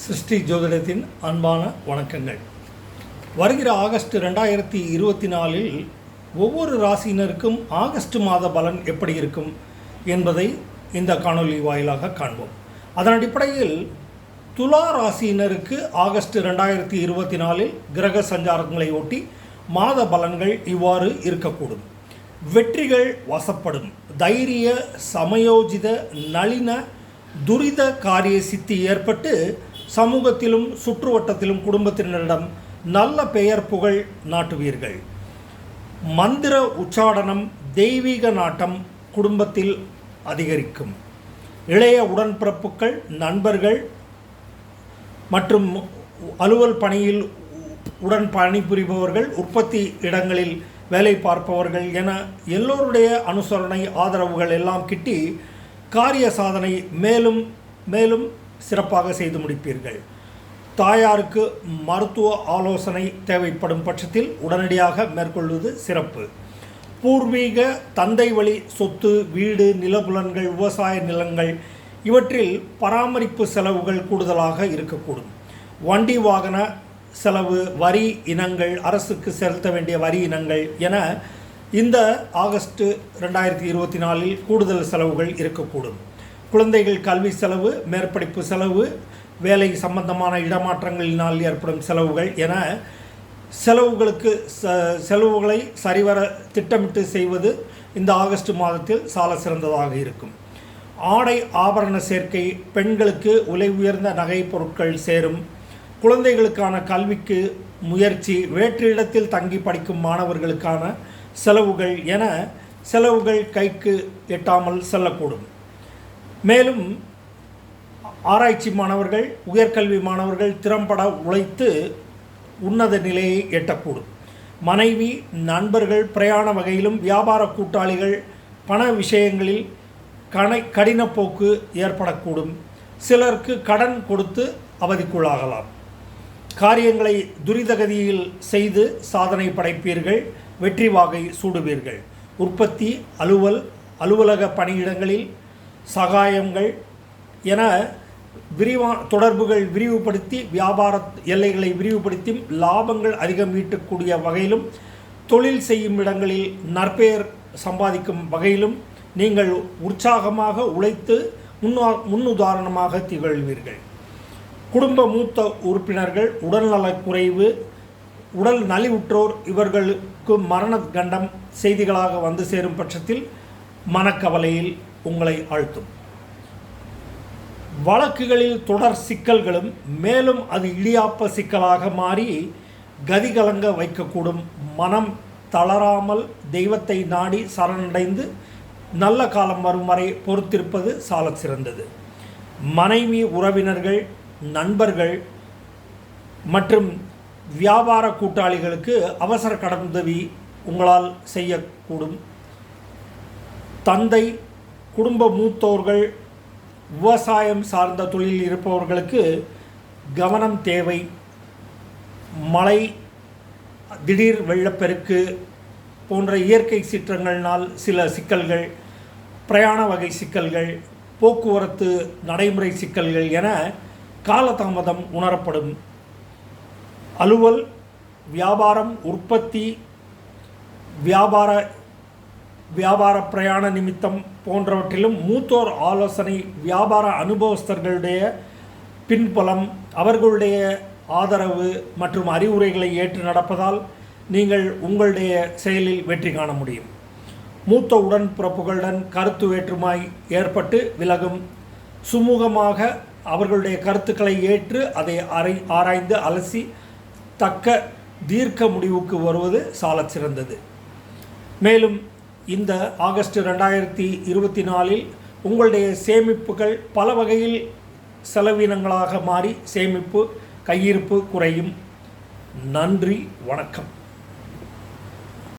சிருஷ்டி ஜோதிடத்தின் அன்பான வணக்கங்கள். வருகிற ஆகஸ்ட் ரெண்டாயிரத்தி இருபத்தி நாலில் ஒவ்வொரு ராசியினருக்கும் ஆகஸ்ட் மாத பலன் எப்படி இருக்கும் என்பதை இந்த காணொளி வாயிலாக காண்போம். அதன் அடிப்படையில் துலா ராசியினருக்கு ஆகஸ்ட் ரெண்டாயிரத்தி இருபத்தி நாலில் கிரக சஞ்சாரங்களை ஒட்டி மாத பலன்கள் இவ்வாறு இருக்கக்கூடும். வெற்றிகள் வசப்படும். தைரிய சமயோஜித நளின துரித காரிய சித்தி ஏற்பட்டு சமூகத்திலும் சுற்றுவட்டத்திலும் குடும்பத்தினரிடம் நல்ல பெயர் புகழ் நாட்டுவீர்கள். மந்திர உச்சாடனம் தெய்வீக நாட்டம் குடும்பத்தில் அதிகரிக்கும். இளைய உடன்பிறப்புகள் நண்பர்கள் மற்றும் அலுவல் பணியில் உடன் பணிபுரிபவர்கள் உற்பத்தி இடங்களில் வேலை பார்ப்பவர்கள் என எல்லோருடைய அனுசரணை ஆதரவுகள் எல்லாம் கிட்டி காரிய சாதனை மேலும் மேலும் சிறப்பாக செய்து முடிப்பீர்கள். தாயாருக்கு மருத்துவ ஆலோசனை தேவைப்படும் பட்சத்தில் உடனடியாக மேற்கொள்வது சிறப்பு. பூர்வீக தந்தை வழி சொத்து வீடு நிலபுலன்கள் விவசாய நிலங்கள் இவற்றில் பராமரிப்பு செலவுகள் கூடுதலாக இருக்கக்கூடும். வண்டி வாகன செலவு வரி இனங்கள் அரசுக்கு செலுத்த வேண்டிய வரி இனங்கள் என இந்த ஆகஸ்ட் ரெண்டாயிரத்தி இருபத்தி நாலில் கூடுதல் செலவுகள் இருக்கக்கூடும். குழந்தைகள் கல்வி செலவு மேற்படிப்பு செலவு வேலை சம்பந்தமான இடமாற்றங்களினால் ஏற்படும் செலவுகள் என செலவுகளுக்கு ச செலவுகளை சரிவர திட்டமிட்டு செய்வது இந்த ஆகஸ்ட் மாதத்தில் சால சிறந்ததாக இருக்கும். ஆடை ஆபரண சேர்க்கை பெண்களுக்கு உலை உயர்ந்த நகை பொருட்கள் சேரும். குழந்தைகளுக்கான கல்விக்கு முயற்சி வேற்று இடத்தில் தங்கி படிக்கும் மாணவர்களுக்கான செலவுகள் என செலவுகள் கைக்கு எட்டாமல் செல்லக்கூடும். மேலும் ஆராய்ச்சி மாணவர்கள் உயர்கல்வி மாணவர்கள் திறம்பட உழைத்து உன்னத நிலையை எட்டக்கூடும். மனைவி நண்பர்கள் பிரயாண வகையிலும் வியாபார கூட்டாளிகள் பண விஷயங்களில் கணை கடினப்போக்கு ஏற்படக்கூடும். சிலருக்கு கடன் கொடுத்து அவதிக்குள்ளாகலாம். காரியங்களை துரிதகதியில் செய்து சாதனை படைப்பீர்கள் வெற்றி வாகை சூடுவீர்கள். உற்பத்தி அலுவல் அலுவலக பணியிடங்களில் சகாயங்கள் என விரிவா தொடர்புகள் விரிவுபடுத்தி வியாபார எல்லைகளை விரிவுபடுத்தி லாபங்கள் அதிகம் ஈட்டக்கூடிய வகையிலும் தொழில் செய்யும் இடங்களில் நற்பெயர் சம்பாதிக்கும் வகையிலும் நீங்கள் உற்சாகமாக உழைத்து முன்னா முன்னுதாரணமாக திகழ்வீர்கள். குடும்ப மூத்த உறுப்பினர்கள் உடல்நலக் குறைவு உடல் நலிவுற்றோர் இவர்களுக்கு மரண கண்டம் செய்திகளாக வந்து சேரும் பட்சத்தில் மனக்கவலையில் உங்களை ஆழ்த்தும். வழக்குகளில் தொடர் சிக்கல்களும் மேலும் அது இடியாப்ப சிக்கலாக மாறி கதிகலங்க வைக்கக்கூடும். மனம் தளராமல் தெய்வத்தை நாடி சரணடைந்து நல்ல காலம் வரும் வரை பொறுத்திருப்பது சால சிறந்தது. மனைவி உறவினர்கள் நண்பர்கள் மற்றும் வியாபார கூட்டாளிகளுக்கு அவசர கடனுதவி உங்களால் செய்யக்கூடும். தந்தை குடும்ப மூத்தோர்கள் விவசாயம் சார்ந்த தொழிலில் இருப்பவர்களுக்கு கவனம் தேவை. மழை திடீர் வெள்ளப்பெருக்கு போன்ற இயற்கை சீற்றங்கள்னால் சில சிக்கல்கள் பிரயாண வகை சிக்கல்கள் போக்குவரத்து நடைமுறை சிக்கல்கள் என காலதாமதம் உணரப்படும். அலுவல் வியாபாரம் உற்பத்தி வியாபார வியாபார பிரயாண நிமித்தம் போன்றவற்றிலும் மூத்தோர் ஆலோசனை வியாபார அனுபவஸ்தர்களுடைய பின்புலம் அவர்களுடைய ஆதரவு மற்றும் அறிவுரைகளை ஏற்று நடப்பதால் நீங்கள் உங்களுடைய செயலில் வெற்றி காண முடியும். மூத்த உடன்பிறப்புகளுடன் கருத்து வேற்றுமாய் ஏற்பட்டு விலகும். சுமூகமாக அவர்களுடைய கருத்துக்களை ஏற்று அதை அரை ஆராய்ந்து அலசி தக்க தீர்க்க முடிவுக்கு வருவது சாலச் சிறந்தது மேலும் இந்த ஆகஸ்ட் ரெண்டாயிரத்தி இருபத்தி நாலில் உங்களுடைய சேமிப்புகள் பல வகையில் செலவினங்களாக மாறி சேமிப்பு கையிருப்பு குறையும். நன்றி வணக்கம்.